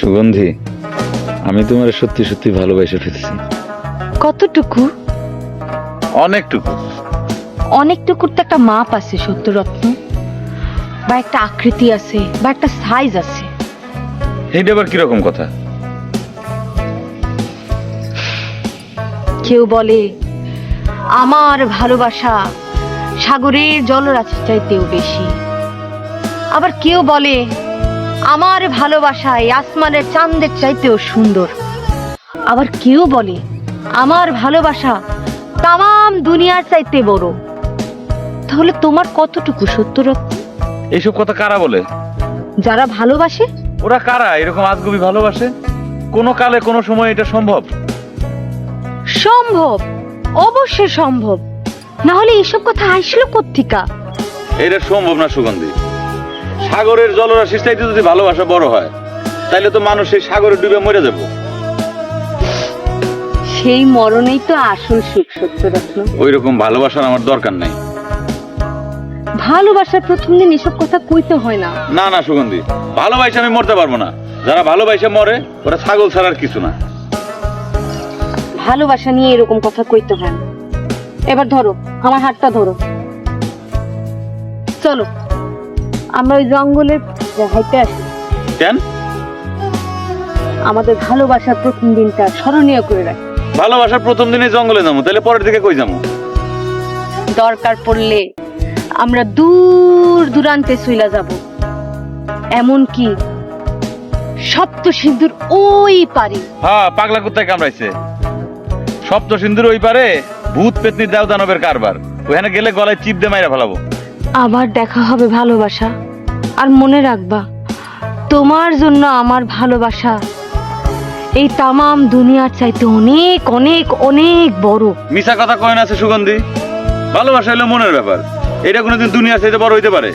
সুগন্ধি আমি তোমার সত্যি সত্যি ভালোবেসে ফেলছি। কতটুকু? অনেকটুকু। অনেকটুকুর তো একটা মাপ আছে সত্যরত্ন বা একটা আকৃতি আছে বা একটা সাইজ আছে। এইটা আবার কীরকম কথা? কেউ বলে আমার ভালোবাসা সাগরের জলরাশির চাইতেও বেশি। আবার কেউ বলে আমার ভালোবাসায় আসমানের চাঁদের চাইতেও সুন্দর। আবার কেউ বলে আমার ভালোবাসা তাম দুনিয়ার চাইতে বড়। তাহলে তোমার কতটুকু সত্যরত্ন এইসব কথা কারা বলে? যারা ভালোবাসে? ওরা কারা? এরকম আজগুবি ভালোবাসে? কোনো কালে কোনো সময় এটা সম্ভব? সম্ভব অবশ্যই সম্ভব। না হলে এইসব কথা আসলো কোত্থিকা? এটা সম্ভব না সুগন্ধি। সাগরের জলরাশির চাইতে যদি ভালোবাসা বড় হয় তাহলে তো মানুষ সেই সাগরে ডুবে মরে যাব। সেই মরণেই তো আসল সুখ সত্যরত্ন ওই রকম ভালোবাসার আমার দরকার নাই। ভালোবাসার প্রথম দিন এসব কথা কইতে হয় না। না না সুগন্ধি ভালোবাসে আমি মরতে পারব না। যারা ভালোবাসে মরে ওরা ছাগল ছাড়ার কিছু না। ভালোবাসা নিয়ে এরকম কথা কইতে হয় না। এবার ধরো আমার হাতটা ধরো। চলো। আমরা ওই জঙ্গলে হাইতে আসি। কেন? আমাদের ভালোবাসার প্রথম দিনটা স্মরণীয় করে রাখি। ভালোবাসার প্রথম দিনে জঙ্গলে যাব তাহলে পরের দিকে কই যাব? দরকার পড়লে আমরা দূর দূরান্তে চইলা যাব। এমন কি সপ্ত সিন্ধুর ওই পারি। হ্যাঁ পাগলা কুত্তায় কামড়াইছে। সপ্ত সিন্ধুর ওই পারে ভূত পেতনি দেও দানবের কারবার। ওখানে গেলে গলায় চিপ দিয়ে মাইরা ফেলাবো। আবার দেখা হবে ভালোবাসা। আর মনে রাখবা, তোমার জন্য আমার ভালোবাসা এই তামাম দুনিয়ার চাইতে অনেক অনেক অনেক বড়। মিশা কথা কয় না আছে সুগন্ধি? ভালোবাসা হলো মনের ব্যাপার। এটা কোনোদিন দুনিয়ার চাইতে বড় হইতে পারে।